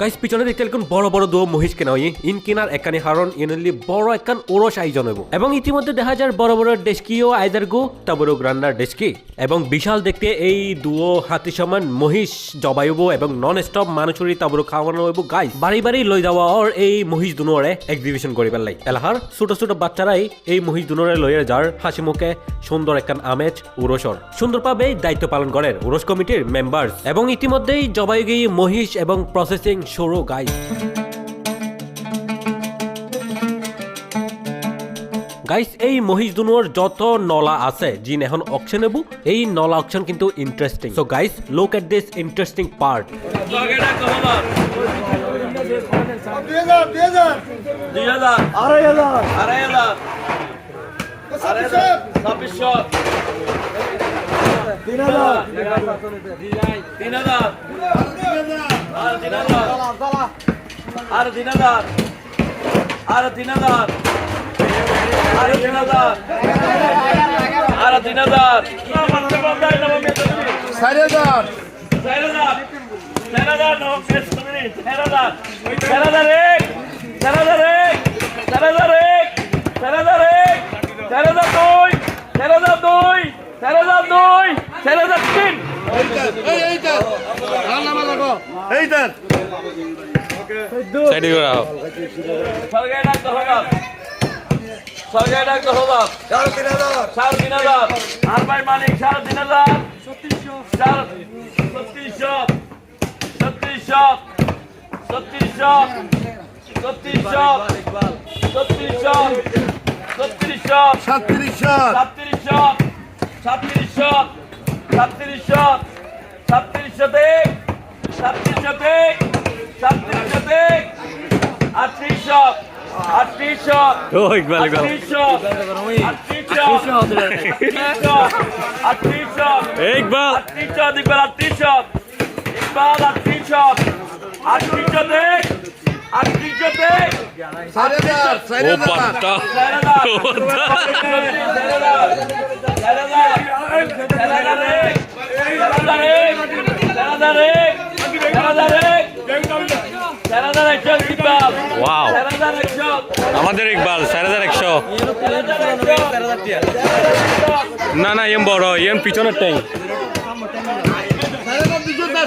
Guys, পিছনে দেখতে এরকম বড় বড় দো মহিষ কেনা ইন কিনার একানি হারণ ইনলি বড় একান ওরস আয়োজন হইব। এবং ইতিমধ্যে দেখা যায় বড় বড় ডেস্কিও আইদার গো তাবরক রান্নার ডেস্কি। এবং বিশাল দেখতে এই দুও হাতি সমান মহিষ জবাইব এবং নন স্টপ মানুষেরই তাবর খাওয়ানো হইব। গাইস, বাড়ি বাড়ি লই যাওয়া ওর এই মহিষ দুনোরে এক্সিবিশন করে পেলাই এলাহার ছোট ছোট বাচ্চারাই এই মহিষ দুনোরে লইয়ে যার হাসি মুখে সুন্দর একখান আমেজ উরসর সুন্দরভাবে দায়িত্ব পালন করেন উরস কমিটির মেম্বার এবং ইতিমধ্যেই জবাই গিয়ে মহিষ এবং প্রসেসিং শুরু গাইস। গাইস এই মহিষ দুনোর যত নলা আছে জিন এখন অকশন নেবু এই নলা অকশন কিন্তু interesting so guys look at this interesting part দুই হাজার আড়াই হাজার আড়াই হাজার তিন হাজার। তিন হাজার। আর তিন হাজার। আর তিন হাজার। আর তিন হাজার। আর তিন হাজার। চারি হাজার। চার হাজার। চার হাজার নব্বই চার হাজার। চার হাজার এক। চার হাজার এক। চার হাজার এক। চার হাজার এক। চার হাজার দুই চার হাজার দুই চার হাজার দুই চার হাজার তিন। সরকারি ডাক্তার হলাম ছত্রিশশো সাতত্রিশশো সাতত্রিশশো সাতত্রিশশো সাতত্রিশশো সাতত্রিশশো দেখ সাতত্রিশশো দেখ সাতত্রিশশো দেখ আটত্রিশশো আটত্রিশশো ইকবাল ইকবাল আটত্রিশশো আটত্রিশশো আটত্রিশশো ইকবাল আটত্রিশশো দিকবার আটত্রিশশো ইকবাল আটত্রিশশো আটত্রিশশো দেখ ও বাপ্পা ওয়াও। আমাদের ইকবাল চার হাজার একশো। না না এম বড় এম পিছনের ট্যাঙ্ক হাজার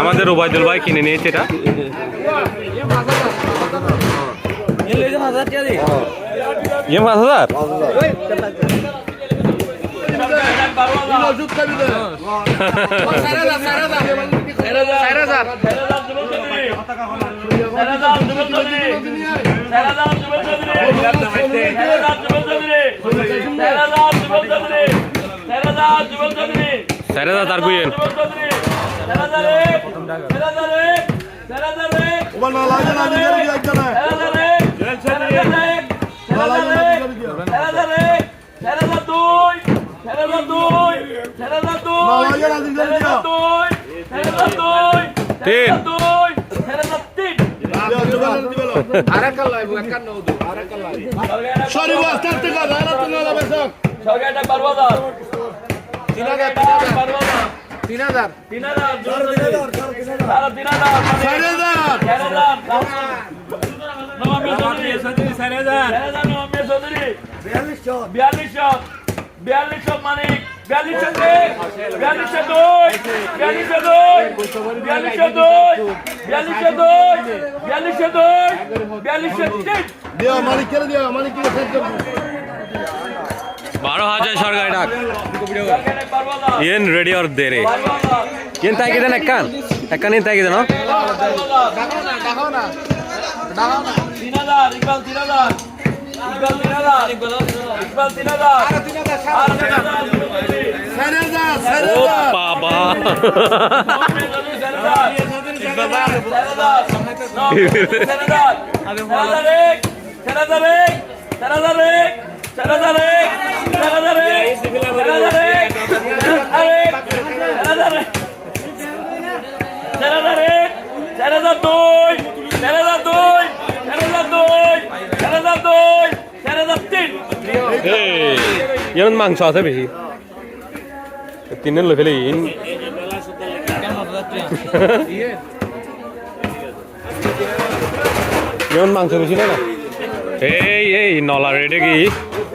আমাদের ওবায়দুল ভাই কিনে নিয়েছে এটা। ইয়ে পাঁচ হাজার? ওষুধ খাবি দে চারি হাজার চারি হাজার চারি হাজার চার হাজার তার বুঝেন ওবার না দিকে দিকে তিন আর তিন হাজার। বেসক সরকারটা পারব না তিন হাজার তিন হাজার তিন হাজার। তিন হাজার চারি হাজার। চার হাজার নবান্ন চৌধুরী চার হাজার নবান্ন চৌধুরী বিয়াল্লিশশো বিয়াল্লিশশো মানিক বিয়াল্লিশশো বিয়াল্লিশশো দুই। বিয়াল্লিশশো দুই। বিয়াল্লিশশো দুই। বিয়াল্লিশশো দুই। বিয়াল্লিশশো দুই। বিয়াল্লিশশো তিন। দিও মালিক কে দিও মালিক কে সেট কর বারো হাজার সরকারি ডাক ಏನ್ ರೆಡಿ ಅವ್ರದ್ದೇರಿ ಏನ್ ತಾಗಿದ್ದಾನೆ ಅಕ್ಕ ಅಕ್ಕನ ಏನ್ ತಾಗಿದ್ದಾನೋ ಬಾಬಾ ಅದೇ ইয়ার মাংস আছে বেশি তিনজন লৈ ফেলি মাংস বেশি না এই এই নলা রেডে কি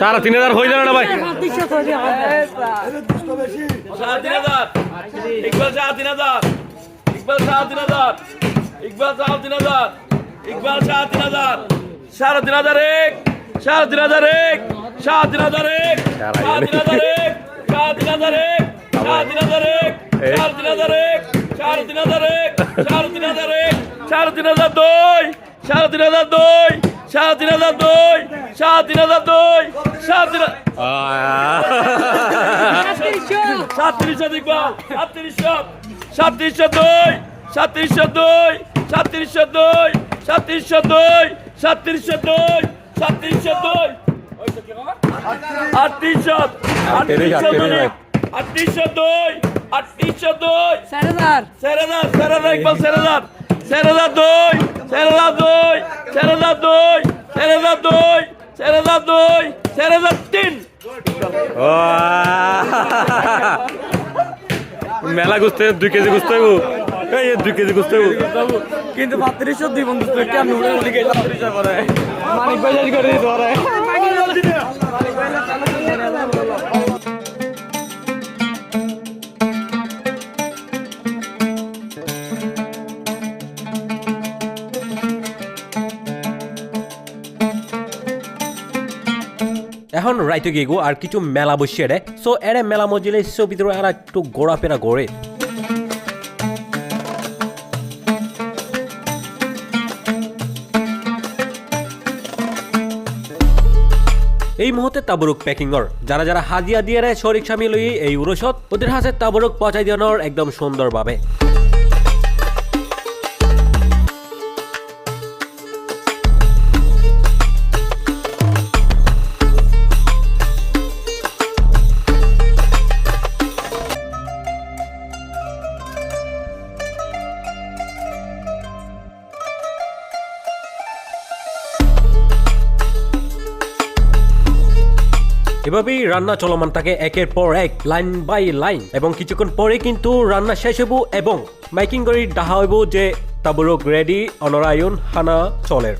সাড়ে তিন হাজার হয়ে যাবে না ভাই ইকবাল ইকবাল ইকবাল ইকবাল এক এক এক এক এক এক এক এক এক সাড়ে তিন হাজার দুই সাড়ে তিন হাজার দুই সাড়ে তিন হাজার দুই সাড়ে তিন হাজার দুই সাড়ে তিন সাতত্রিশশো ইকবাল সাতত্রিশশো সাতত্রিশশো দুই সাতত্রিশশো দুই সাতত্রিশশো দুই সাতত্রিশশো দুই সাতত্রিশশো দুই সাতত্রিশশো দুই আটত্রিশশো আটত্রিশশো দুই আটত্রিশশো দুই আটত্রিশশো দুই স্যার সেরেদার সেরেদার ইকবাল সেরেদার সেরেদার দুই সেরেদার দুই সেরেদার দুই সেরেদার দুই সেরেদার দুই সেরেদার তিন। মেলা গুছতে দুই কেজি গুছতে এই দুই কেজি গুছতে কিন্তু পাত্রিশশো দুই বন্ধু কেমন উড়ে উড়ে গেছে পাত্রিশশো পরে মানিক বাজার করে দিতে পারে। এখন রাইতে গিয়ে আর কিছু মেলা বসিয়ে রে সো এরে মেলা মজিলে সো ভিতরে আর একটু ঘোরাফেরা করে এই মুহূর্তে তাবরুক প্যাকিংর যারা যারা হাজিয়া দিয়ে শরিক স্বামী লই এই উরসত ওদের হাতে তাবরুক পচাই দিয়ানোর একদম সুন্দরভাবে এভাবেই রান্না চলমান থাকে একের পর এক, লাইন বাই লাইন। এবং কিছুক্ষণ পরে কিন্তু রান্না শেষ হইব এবং মাইকিং করি ডাহা হইব যে তাবরক রেডি অনরায়ন হানা, চলের।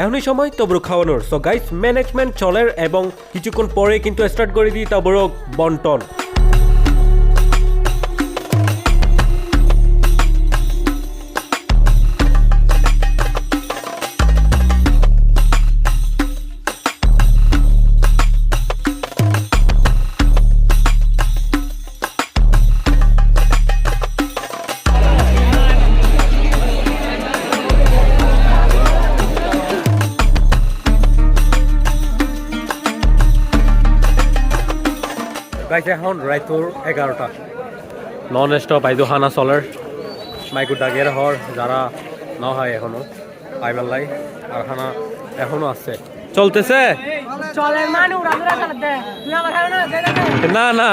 এখনই সময় তবরুক খাওয়ানোর। সো গাইস ম্যানেজমেন্ট চলের এবং কিছুক্ষণ পরে কিন্তু স্টার্ট করে দিই তবরক বন্টন। গাইছে এখন রাইতোর এগারোটা নন স্টপ আইদো হানা চলের মাইকু ডাগের হর যারা ন হয় এখনও পাইবেলাই আর হানা এখনও আছে। চলতেছে? মানে না না।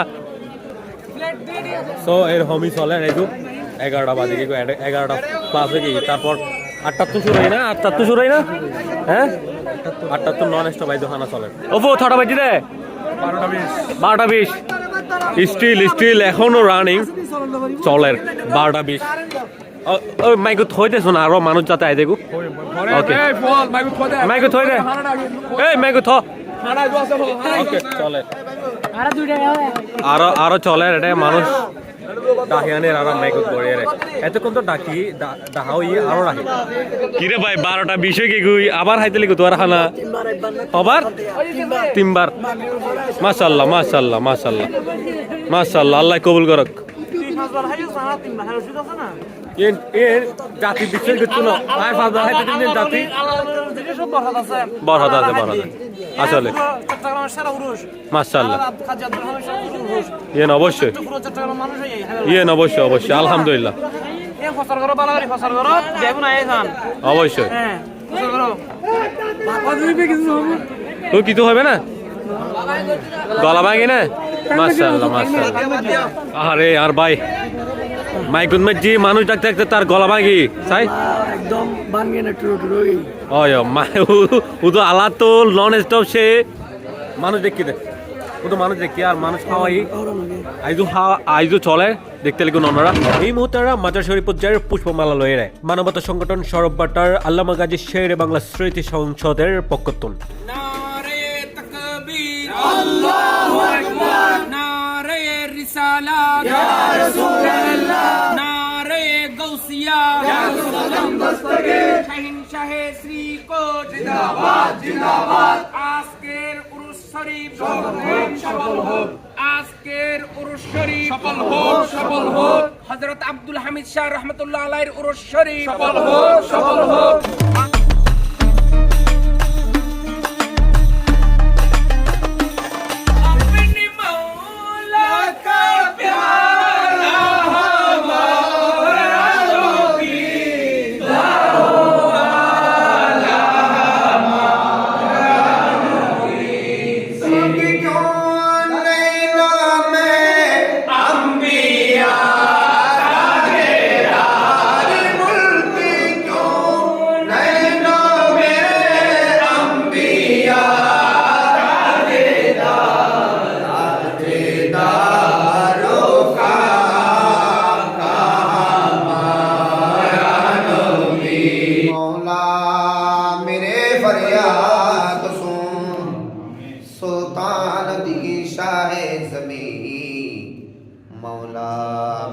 সো এরকমই চলে এইটু এগারোটা বাজে কি এগারোটা প্লাস হয়ে কি তারপর আটটার তো শুরু হয় না? আটটার তো শুরু হয় না? হ্যাঁ? আটটার তো নন স্টপ আইদো হানা চলে। ওপো ছটা বাজি রে বারোটা বিশ। স্টিল স্টিল এখনও রানিং চলের বারোটা বিশ। মাইকু থই থৈ দেচোন আৰু মানুহ যাতে আহি দেখো অ'কে মাইকু থৈ দে। এই মাইকু থ আৰু আৰু চলে। মানুহ ডাহিয়ানের আরাম মাইকত করে রে এতক্ষণ তো ডাকি ডাহাও ই আরও রাখি কিরে ভাই, বারোটা বিষয় কি গুই আবার হাইতে লিখো তোর খানা আবার? তিনবার। মাশাল্লাহ মাশাল্লাহ মাশাল্লাহ। মাশাল্লাহ, আল্লাহ কবুল করক। এর জাতি বিশ্বাস করছ না। আর ফাজা হাইতে দিন জাতি। বরহাদ আছে বরহাদ আছে। আসলে মাশাল্লাহ ইয়েন, অবশ্যই। ইয়েন, অবশ্যই অবশ্যই। আলহামদুলিল্লাহ। অবশ্যই। হ্যাঁ তো কিছু হবে না? গলা ভাঙি না? মাশাআল্লাহ মাশাআল্লাহ। আরে আর ভাই। মাইকুন জি মানুষ ডাকতে ডাকতে তার গলা ভাঙি। চাই একদম বানিয়ে না টুরো ওই মা ও তো আলা তো নন স্টপ সে। মানুষ দেখি দে। ও তো মানুষ দেখি আর মানুষ খাওয়াই। আইজু খাওয়া আইজু চলে। দেখতে লিখুন ননরা এই মুহূর্তে মাজার শরীফ পর্যায়ের পুষ্পমালা লয়ে রায় মানবতা সংগঠন সরব বাটার আল্লামা গাজী শের বাংলা স্মৃতি সংসদের পক্ষতুন দস্তগীর শাহিন শাহে শ্রীকোট জিন্দাবাদ জিন্দাবাদ। আজকের উরুস শরীফ সফল হোক সফল হোক। আজকের উরুস শরীফ সফল হোক সফল হোক। হযরত আব্দুল হামিদ শাহ রহমাতুল্লাহ আলাইহির উরুস শরীফ সফল হোক সফল হোক। फरियाद सुन सुल्तान दी शाह जमी मौला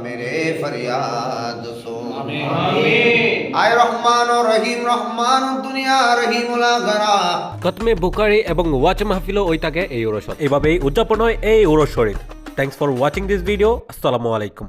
मेरे फरियाद सुन आय रहमान और रहीम रहमान দুনিয়া রহিমুল আখরা খতমে বুকারি এবং ওয়াচ মাহফিলও ওই থাকে এই ওরসত এইভাবেই উদযাপন হয় এই ওরস শরীফ thanks for watching this video আসসালামু আলাইকুম